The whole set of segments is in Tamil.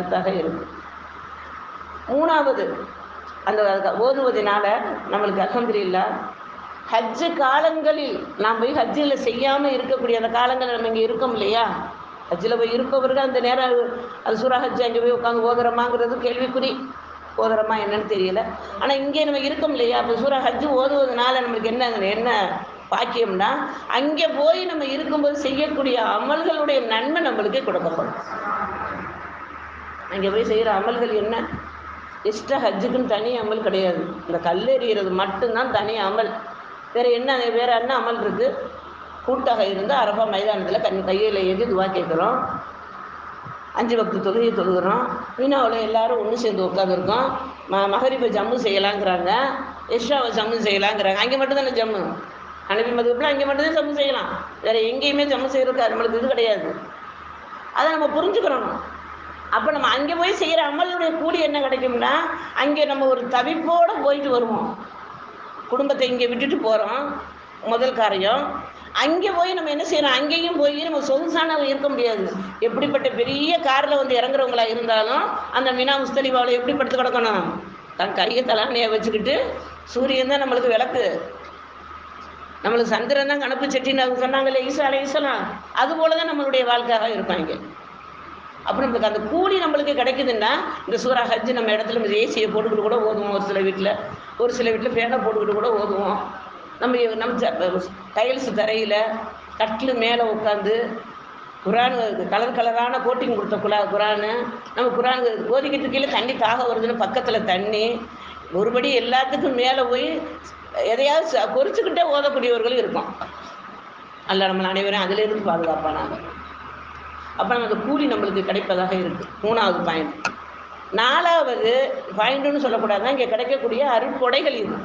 கருத்தாக இருக்கு. மூணாவது அந்த ஓதுவதனால நம்மளுக்கு அல்ஹம்துலில்லா ஹஜ்ஜு காலங்களில் நாம் போய் ஹஜ்ஜில் செய்யாமல் இருக்கக்கூடிய அந்த காலங்களில் நம்ம இங்கே இருக்கோம் இல்லையா? ஹஜ்ஜில் போய் இருப்பவர்கள் அந்த நேரம் அது சுரா ஹஜ் அங்கே போய் உட்காந்து ஓதுறோமாங்கிறது கேள்விக்குறி. ஓதுறோமா என்னன்னு தெரியல. ஆனால் இங்கே நம்ம இருக்கோம் இல்லையா? அப்போ சூரா ஹஜ்ஜு ஓதுவதனால நம்மளுக்கு என்ன என்ன பாக்கியம்னா அங்கே போய் நம்ம இருக்கும்போது செய்யக்கூடிய அமல்களுடைய நன்மை நம்மளுக்கு கொடுக்கப்படும். அங்கே போய் செய்கிற அமல்கள் என்ன? எக்ஸ்ட்ரா ஹஜ்ஜுக்குன்னு தனி அமல் கிடையாது. இந்த கல்லெறிகிறது மட்டும்தான் தனி அமல். வேறு என்ன வேறு என்ன அமல் இருக்குது கூட்டாக இருந்து அரபா மைதானத்தில் கண் கையில் ஏந்தி துவா கேட்குறோம் அஞ்சு பக்து தொழுகையை தொழுகிறோம். மீனாவில் எல்லாரும் ஒன்று சேர்ந்து உட்காந்துருக்கோம் ம மகரிப்பை ஜம்மு செய்யலாங்கிறாங்க. இஷ்டாவை ஜம்மு செய்யலாங்கிறாங்க. அங்கே மட்டும் தானே ஜம்மு? அனுப்பி மதுப்பில் அங்கே மட்டும்தான் ஜம்மு செய்யலாம். வேறு எங்கேயுமே ஜம்மு செய்கிறதுக்கு நம்மளுக்கு இது கிடையாது. அதை நம்ம புரிஞ்சுக்கிறோம் அப்போ நம்ம அங்கே போய் செய்கிற அமலுடைய கூலி என்ன கிடைக்கும்னா அங்கே நம்ம ஒரு தவிப்போடு போயிட்டு வருவோம். குடும்பத்தை இங்கே விட்டுட்டு போகிறோம் முதல் காரியம். அங்கே போய் நம்ம என்ன செய்கிறோம் அங்கேயும் போய் நம்ம சொகுசான இருக்க முடியாது. எப்படிப்பட்ட பெரிய காரில் வந்து இறங்குறவங்களா இருந்தாலும் அந்த மினா முஸ்தலிபாவில் எப்படி படுத்து கிடக்கணும்? தன் கையை தலானையை வச்சுக்கிட்டு சூரியன் தான் நம்மளுக்கு விளக்கு. நம்மளுக்கு சந்திரன் தான் கணப்பு செட்டின்னு சொன்னாங்கல்ல ஈசா அலை ஈசலாம் அது போல தான் நம்மளுடைய வாழ்க்கையாக இருக்கும் அப்போ அப்புறம் நம்மளுக்கு அந்த கூலி நம்மளுக்கு கிடைக்குதுன்னா இந்த சூறா ஹஜ்ஜு நம்ம இடத்துல நம்ம ஏசியை போட்டுக்கிட்டு கூட ஓதுவோம். ஒரு சில வீட்டில் ஒரு சில வீட்டில் ஃபேனை போட்டுக்கிட்டு கூட ஓதுவோம். நம்ம நம்ம டைல்ஸ் தரையில் கட்டில் மேலே உட்காந்து குரான் கலர் கலரான கோட்டிங் கொடுத்த குலா குரானு நம்ம குரான் ஓதிக்கிட்டு கீழே தண்ணி தாக வருதுன்னு பக்கத்தில் தண்ணி ஒருபடி எல்லாத்துக்கும் மேலே போய் எதையாவது ச- ஓதக்கூடியவர்களும் இருக்கும் அல்ல நம்ம அனைவரும் அதிலிருந்து பாதுகாப்பானாங்க அப்போ நமக்கு கூலி நம்மளுக்கு கிடைப்பதாக இருக்குது மூணாவது பாயிண்ட் நாலாவது பாயிண்ட்டுன்னு சொல்லக்கூடாது இங்கே கிடைக்கக்கூடிய அருட்கொடைகள் இது.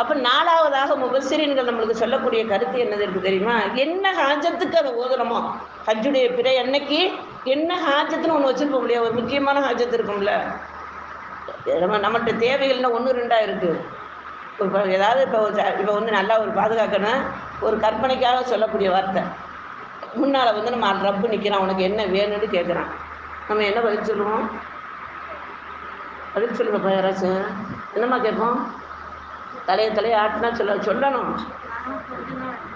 அப்போ நாலாவதாக முபசிரியன்கள் நம்மளுக்கு சொல்லக்கூடிய கருத்து என்னது இருக்குது தெரியுமா? என்ன ஹாஜத்துக்கு அதை ஓதுறமோ? ஹஜ்ஜுடைய பிற என்னைக்கு என்ன ஹாஜத்துன்னு ஒன்று வச்சுருக்க முடியாது ஒரு முக்கியமான ஹாஜத்து இருக்கும்ல. நம்ம நம்மகிட்ட தேவைகள்னா ஒன்று ரெண்டாக இருக்குது இப்போ ஏதாவது இப்போ இப்போ வந்து நல்லா ஒரு பாதுகாக்கணும். ஒரு கற்பனைக்காக சொல்லக்கூடிய வார்த்தை. முன்னால் வந்து நம்ம ரப்பு நிற்கிறான் உனக்கு என்ன வேணும்னு கேட்குறான் நம்ம என்ன பதில் சொல்லுவோம்? பதில் சொல்லுங்கப்பா யாராச்சும் என்னம்மா கேட்போம்? தலையை தலையை ஆட்டினா சொல்ல சொல்லணும்.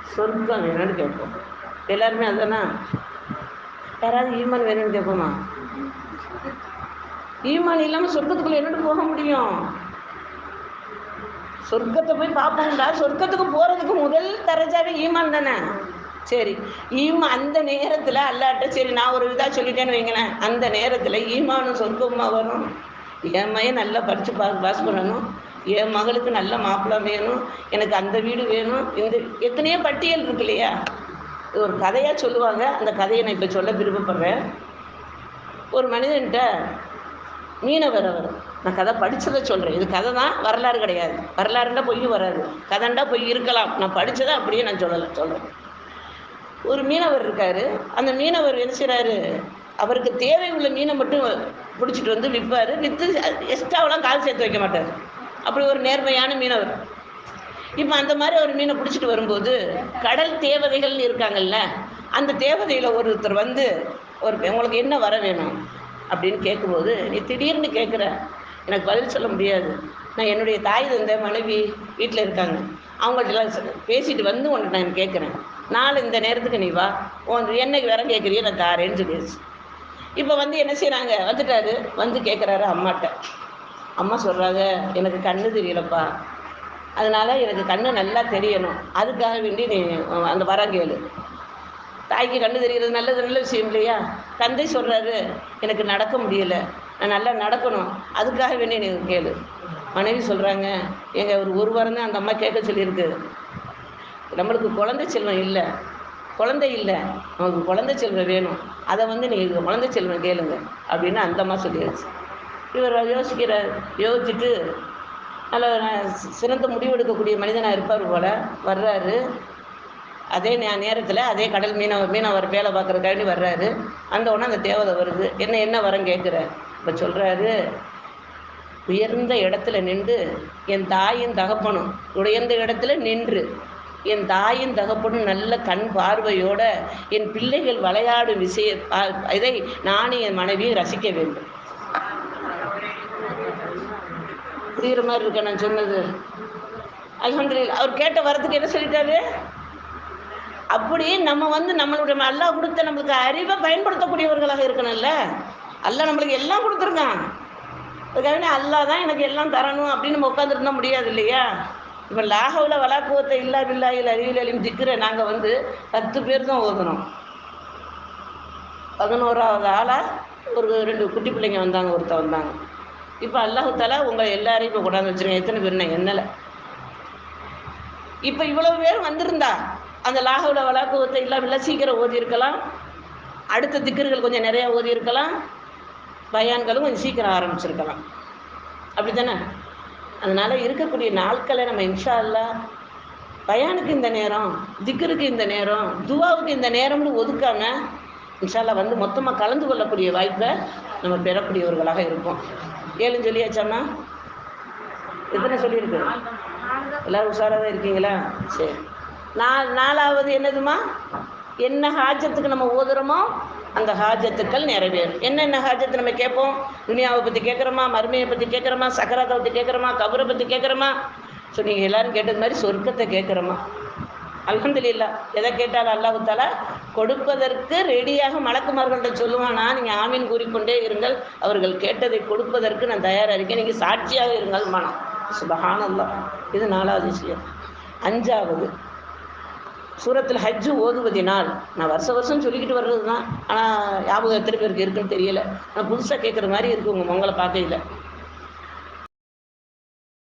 சொர்க்கம் வேணும்னு கேட்போம். எல்லாருமே அதுதானே? யாராவது ஈமான் வேணும்னு கேட்போமா? ஈமான் இல்லாமல் சொர்க்கத்துக்குள்ள என்னட்டு போக முடியும்? சொர்க்கத்தை போய் பார்ப்போம்டா சொர்க்கத்துக்கு போகிறதுக்கு முதல் தரஜாவே ஈமான் தானே? சரி ஈமா அந்த நேரத்தில் அல்லாட்ட சரி நான் ஒரு இதாக சொல்லிட்டேன்னு வைங்களேன். அந்த நேரத்தில் ஈமானும் சொர்க்கமாக வரும்? என் மையன் நல்லா படித்து பா பாஸ் பண்ணணும். என் மகளுக்கு நல்ல மாப்பிள்ளை வேணும். எனக்கு அந்த வீடு வேணும். இந்த எத்தனையோ பட்டியல் இருக்கு இல்லையா? இது ஒரு கதையாக சொல்லுவாங்க. அந்த கதையை நான் இப்போ சொல்ல விருப்பப்படுறேன். ஒரு மனிதன்கிட்ட மீனவர் அவர் நான் கதை படித்ததை சொல்கிறேன் இது கதை தான் வரலாறு கிடையாது. வரலாறுண்டா பொய் வராது. கதைண்டா பொய் இருக்கலாம். நான் படித்ததை அப்படியே நான் சொல்லலை சொல்கிறேன் ஒரு மீனவர் இருக்கார். அந்த மீனவர் என்ன செய்கிறாரு அவருக்கு தேவை உள்ள மீனை மட்டும் பிடிச்சிட்டு வந்து விற்பார் விற்று எக்ஸ்ட்ராவெல்லாம் கால் சேர்த்து வைக்க மாட்டார். அப்படி ஒரு நேர்மையான மீனவர். இப்போ அந்த மாதிரி ஒரு மீனை பிடிச்சிட்டு வரும்போது கடல் தேவதைகள்னு இருக்காங்கல்ல அந்த தேவதையில் ஒருத்தர் வந்து ஒரு உங்களுக்கு என்ன வர வேணும்? அப்படின்னு கேட்கும்போது நீ திடீர்னு கேட்குற எனக்கு பதில் சொல்ல முடியாது. நான் என்னுடைய தாய் தந்தை மனைவி வீட்டில் இருக்காங்க. அவங்கள்ட்டலாம் பேசிட்டு வந்து உன்னை நான் கேட்குறேன் நாலு இந்த நேரத்துக்கு நீ வா. உன் என்னைக்கு வேற கேட்குறியோ நான் தாரேன்னு சொல்லிடுச்சு இப்போ வந்து என்ன செய்கிறாங்க வந்துட்டாரு. வந்து கேட்குறாரு அம்மாட்ட. அம்மா சொல்கிறாங்க எனக்கு கண்ணு தெரியலப்பா. அதனால் எனக்கு கண்ணு நல்லா தெரியணும். அதுக்காக வேண்டி நீ அந்த வரம் கேளு. தாய்க்கு கண்ணு தெரிகிறது நல்லது நல்ல விஷயம் இல்லையா? தந்தை சொல்கிறாரு எனக்கு நடக்க முடியல. நான் நல்லா நடக்கணும். அதுக்காக வேண்டி நீ கேளு. மனைவி சொல்கிறாங்க எங்கள் ஒரு ஒரு வாரம் தான் அந்த அம்மா கேட்க சொல்லியிருக்கு. நம்மளுக்கு குழந்தை செல்வம் இல்லை. குழந்தை இல்லை. நமக்கு குழந்தை செல்வம் வேணும். அதை வந்து நீங்கள் குழந்தை செல்வம் கேளுங்க. அப்படின்னு அந்தம்மா சொல்லியாச்சு. இவர் யோசிக்கிறார். யோசிச்சுட்டு நல்ல சிறந்த சிறந்த முடிவெடுக்கக்கூடிய மனிதனாக இருப்பார் போல். வர்றாரு. அதே நே- நேரத்தில் அதே கடல் மீனவர் மீனவர் வேலை பார்க்குறதுக்காண்டி வர்றாரு. அந்த உடனே அந்த தேவதை வருது. என்ன என்ன வரம் கேட்குற? இப்போ சொல்கிறாரு உயர்ந்த இடத்துல நின்று என் தாயும் தகப்பனும் உயர்ந்த இடத்துல நின்று என் தாயின் தகப்பனும் நல்ல கண் பார்வையோட என் பிள்ளைகள் விளையாடும் விஷய இதை நானும் என் மனைவியும் ரசிக்க வேண்டும். புரியுற மாதிரி இருக்க நான் சொன்னது. அல்ஹம்துலில்லாஹ் அவர் கேட்ட வரத்துக்கு என்ன சொல்லிட்டாரு? அப்படி நம்ம வந்து நம்மளுடைய அல்லாஹ் கொடுத்த நம்மளுக்கு அறிவை பயன்படுத்தக்கூடியவர்களாக இருக்கணும்ல. அல்லாஹ் நம்மளுக்கு எல்லாம் கொடுத்துருக்கான். அதுக்காக அல்லாஹ் தான் எனக்கு எல்லாம் தரணும் அப்படின்னு நம்ம உட்காந்துருந்தா முடியாது இல்லையா? இப்போ லாகவில் வலாக்குவத்தை இல்லா பில்லாயில் இல்லை அறிவில் அழியும் திக்கிற நாங்கள் வந்து பத்து பேர் தான் ஓதுனோம். பதினோராவது ஆளாக ஒரு ரெண்டு குட்டி பிள்ளைங்க வந்தாங்க ஒருத்த வந்தாங்க. இப்போ அல்லாஹு உங்களை எல்லாரையும் இப்போ கொண்டாந்து வச்சுருங்க எத்தனை பேர் நான் என்னலை இப்போ இவ்வளவு பேர் வந்திருந்தா அந்த லாகவுல வளாக்குவத்தை பில்லா சீக்கிரம் ஓதி இருக்கலாம் அடுத்த திக்கர்கள் கொஞ்சம் நிறையா ஓதி இருக்கலாம் பயான்களும் கொஞ்சம் சீக்கிரம் ஆரம்பிச்சிருக்கலாம். அப்படி தானே அதனால் இருக்கக்கூடிய நாட்களை நம்ம இன்ஷா பயானுக்கு இந்த நேரம் திக்கருக்கு இந்த நேரம் துவாவுக்கு இந்த நேரம்னு ஒதுக்காம இன்ஷால்லா வந்து மொத்தமாக கலந்து கொள்ளக்கூடிய வாய்ப்பை நம்ம பெறக்கூடியவர்களாக இருப்போம். ஏழுன்னு சொல்லியாச்சாம்மா? எத்தனை சொல்லியிருக்கு? எல்லோரும் உஷாராக தான் இருக்கீங்களா? சரி. நா நாலாவது என்னதுமா என்ன ஹாஜத்துக்கு நம்ம ஓதுறோமோ அந்த ஹாஜத்துக்கள் நிறைவேறும். என்னென்ன ஹாஜத்து நம்ம கேட்போம்? துனியாவை பற்றி கேட்குறோமா? மருமையை பற்றி கேட்குறோமா? சக்கராத்தை பற்றி கேட்குறோமா? கபரை பற்றி கேட்குறோமா? ஸோ நீங்கள் எல்லோரும் கேட்டது மாதிரி சொர்க்கத்தை கேட்குறோமா? அல்ஹம்துலில்லாஹ். எதை கேட்டாலும் அல்லாஹ் தாலா கொடுப்பதற்கு ரெடியாக மலக்குமார்கள்ட்ட சொல்லுவானா. நீங்கள் ஆமீன் கூறிக்கொண்டே இருங்கள். அவர்கள் கேட்டதை கொடுப்பதற்கு நான் தயாராக இருக்கேன். நீங்கள் சாட்சியாக இருங்கள். மனம். சுபஹானல்லாஹ். இது நாலாவது விஷயம். அஞ்சாவது சூரத்தில் ஹஜ்ஜு ஓதுவதினால். நான் வருஷ வருஷம் சொல்லிக்கிட்டு வர்றது தான் ஆனால் ஞாபகம் எத்தனை பேருக்கு இருக்குன்னு தெரியல. நான் புதுசாக கேட்குற மாதிரி இருக்குது உங்கள் மங்களை பார்க்கையில்